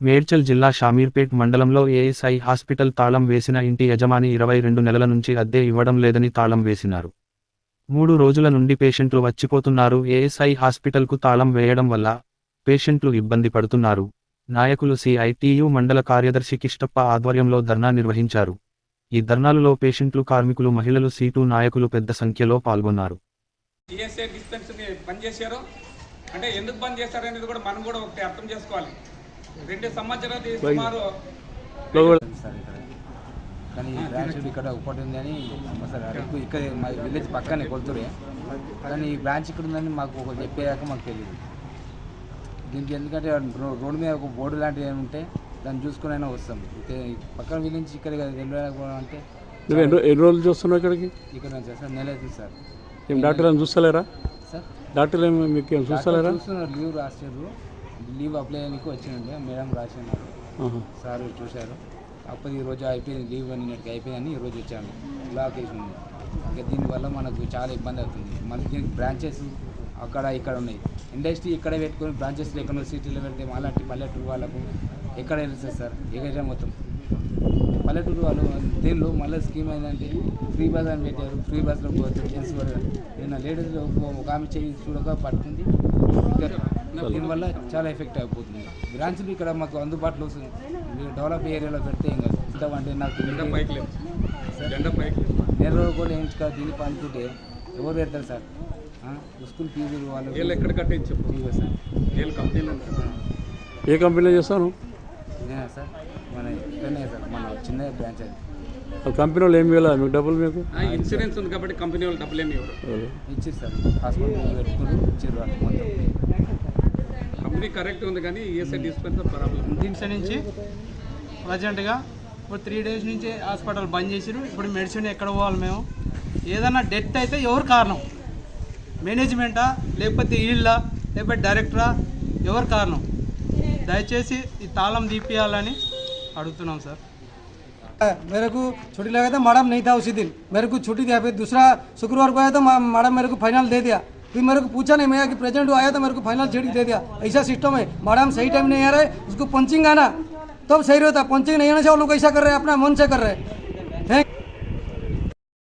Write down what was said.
మేడ్చల్ జిల్లా షామీర్పేట్ మండలంలో ASI hospital తాళం వేసిన ఇంటి యజమాని ఇరవై రెండు నెలల నుంచి అద్దె ఇవ్వడం లేదని తాళం వేసినారు. మూడు రోజుల నుండి పేషెంట్లు వచ్చిపోతున్నారు. ఏఎస్ఐ హాస్పిటల్కు తాళం వేయడం వల్ల పేషెంట్లు ఇబ్బంది పడుతున్నారు. నాయకులు సిఐటియు మండల కార్యదర్శి కిష్టప్ప ఆధ్వర్యంలో ధర్నా నిర్వహించారు. ఈ ధర్నాలలో పేషెంట్లు కార్మికులు మహిళలు సీటు నాయకులు పెద్ద సంఖ్యలో పాల్గొన్నారు. అంటే ఎందుకు బంద్ చేశారు అనేది కూడా మనం కూడా ఒకటి అర్థం చేసుకోవాలి. రెండు సంవత్సరాలు సుమారు కానీ ఈ బ్రాంచ్ ఇక్కడ ఒకటి ఉందని సార్ అరకు ఇక్కడ మా విలేజ్ పక్కనే కొడుతురే కానీ ఈ బ్రాంచ్ ఇక్కడ ఉందని మాకు ఒక చెప్పేదాకా మాకు తెలియదు దీనికి ఎందుకంటే రోడ్డు మీద ఒక బోర్డు లాంటిది ఏమి ఉంటే దాన్ని చూసుకుని అయినా వస్తాం. పక్కన విలేజ్ ఇక్కడ వెళ్ళకపోవడం అంటే నువ్వు ఎన్ని రోజులు చూస్తున్నావు ఇక్కడికి? ఇక్కడ సార్ నెల అవుతుంది సార్. ఏం డాక్టర్ ఏం చూస్తలేరా? సార్? డాక్టర్లు ఏమి మీకు ఏం చూస్తలేరా? చూస్తున్నారు లీవ్ రాశారు లీవ్ అప్లై చేయడానికి వచ్చిండే మేడం రాసినారు. సార్ చూశారు. అప్పుడు ఈ రోజు అయిపోయింది లీవ్ అన్నట్టు అయిపోయిందని ఈ రోజు వచ్చాను బ్లాక్ వేసింది. ఇంకా దీనివల్ల మనకు చాలా ఇబ్బంది అవుతుంది. మళ్ళీ దీనికి బ్రాంచెస్ అక్కడ ఇక్కడ ఉన్నాయి. ఇండస్ట్రీ ఇక్కడ పెట్టుకొని బ్రాంచెస్ ఎక్కడ సిటీలో పెడితే అలాంటి పల్లెటూరు వాళ్ళకు ఎక్కడ వెళ్తుంది సార్? ఏకైనా మొత్తం. పల్లెటూరు వాళ్ళు దీనిలో మళ్ళీ స్కీమ్ ఏంటంటే ఫ్రీ బస్ అని పెట్టారు. ఫ్రీ బస్లో పోతే జెంట్స్ కూడా నిన్న లేడీస్ ఒక ఆమె చేయి చూడక ఇంకా దీనివల్ల చాలా ఎఫెక్ట్ అయిపోతుంది. బ్రాంచ్లు ఇక్కడ మాకు అందుబాటులో వస్తుంది. మీరు డెవలప్ ఏరియాలో పెడితే ఏం కాదు. అంటే నాకు నెల రోజులు కూడా ఇంకా దీన్ని పంపుతుంటే ఎవరు పెడతారు సార్? ఆ? స్కూల్ ఫీజులు వాళ్ళు వీళ్ళు ఎక్కడ కట్టేది చెప్పు? సార్. వీళ్ళు కంపెనీలు. ఏ కంపెనీలో చేస్తాను? సార్? మన ఇక్కడనే సార్ మన చిన్న బ్రాంచ్ అది. కంపెనీ వాళ్ళు ఏమి ఇవ్వాలి మీకు డబ్బులు మీకు? ఆ, ఇన్సూరెన్స్ ఉంది కాబట్టి కంపెనీ వాళ్ళు డబ్బులు ఏమి ఇవ్వరు. ఇచ్చారు సార్ హాస్పిటల్ పెట్టుకుని ఇచ్చారు మొత్తం. కంపెనీ కరెక్ట్ ఉంది కానీ ఈఎస్ఐ డిస్పెన్సర్ ప్రాబ్లం దింస నుంచి ప్రజెంట్గా ఇప్పుడు త్రీ డేస్ నుంచి హాస్పిటల్ బంద్ చేసిరు ఇప్పుడు మెడిసిన్ ఎక్కడ పోవాలి మేము ఏదైనా డెత్ అయితే ఎవరు కారణం మేనేజ్మెంటా లేకపోతే వీళ్ళ లేకపోతే డైరెక్టరా ఎవరు కారణం దయచేసి ఈ తాళం తీపియాలని అడుగుతున్నాం సార్ मेरे को छुट्टी लगा था मैडम नहीं था उसी दिन मेरे को छुट्टी दिया फिर दूसरा शुक्रवार को आया तो मा- मैडम मेरे को फाइनल दे दिया फिर मेरे को पूछा नहीं, मैं कि प्रेजेंट आया तो मेरे को फाइनल छेड़ दे दिया। ऐसा सिस्टम है। मैडम सही टाइम नहीं आ रहा है, उसको पंचिंग आना। तब तो सही रहता पंचिंग नहीं आने से वो लोग ऐसा कर रहे हैं, अपना मन से कर रहे हैं। थैंक